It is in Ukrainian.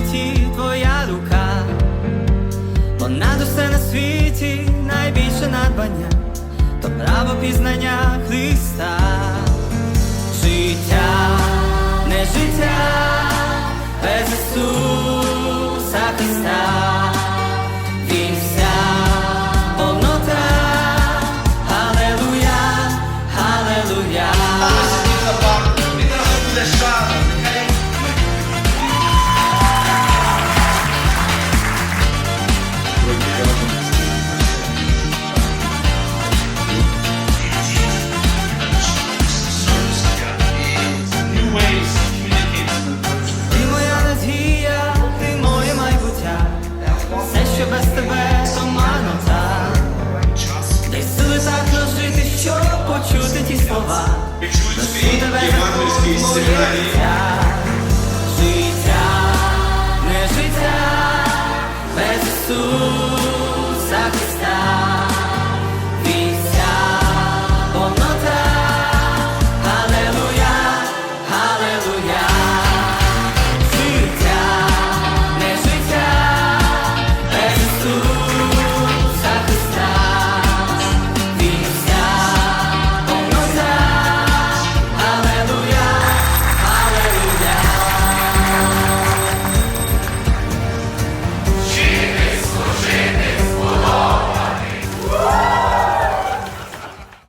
житті твоя рука, Вона до на світі найбільше надбання, то право пізнання Христа, життя, не життя без Ісуса Христа. Євангельський сигнарій. Життя, не життя без Христа.